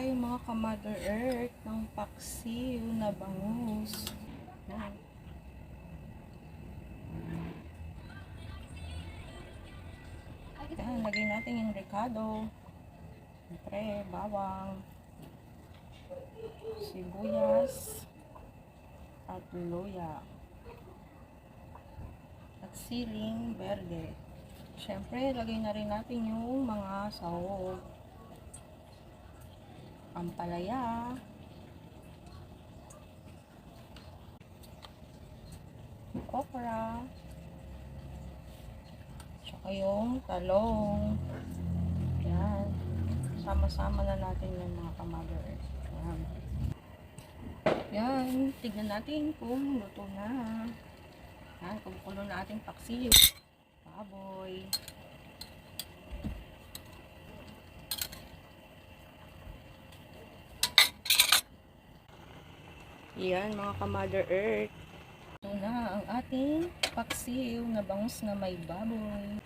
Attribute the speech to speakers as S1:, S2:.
S1: tayo mga ka-Mother Earth ng paksiw na bangus. Yan. Yan, lagay natin yung ricado. Siyempre, bawang. Sibuyas. At luya. At siling verde. Siyempre, lagay na rin natin yung mga sahog. Ampalaya. Okra. Tsaka yung talong. Yan. Sama-sama na natin yung mga kamother. Yan. Yan. Tignan natin kung luto na. Yan. Kumukulo na ating paksiw. Baboy. Yan mga ka-Mother Earth. Ito na ang ating paksiw na bangus na may baboy.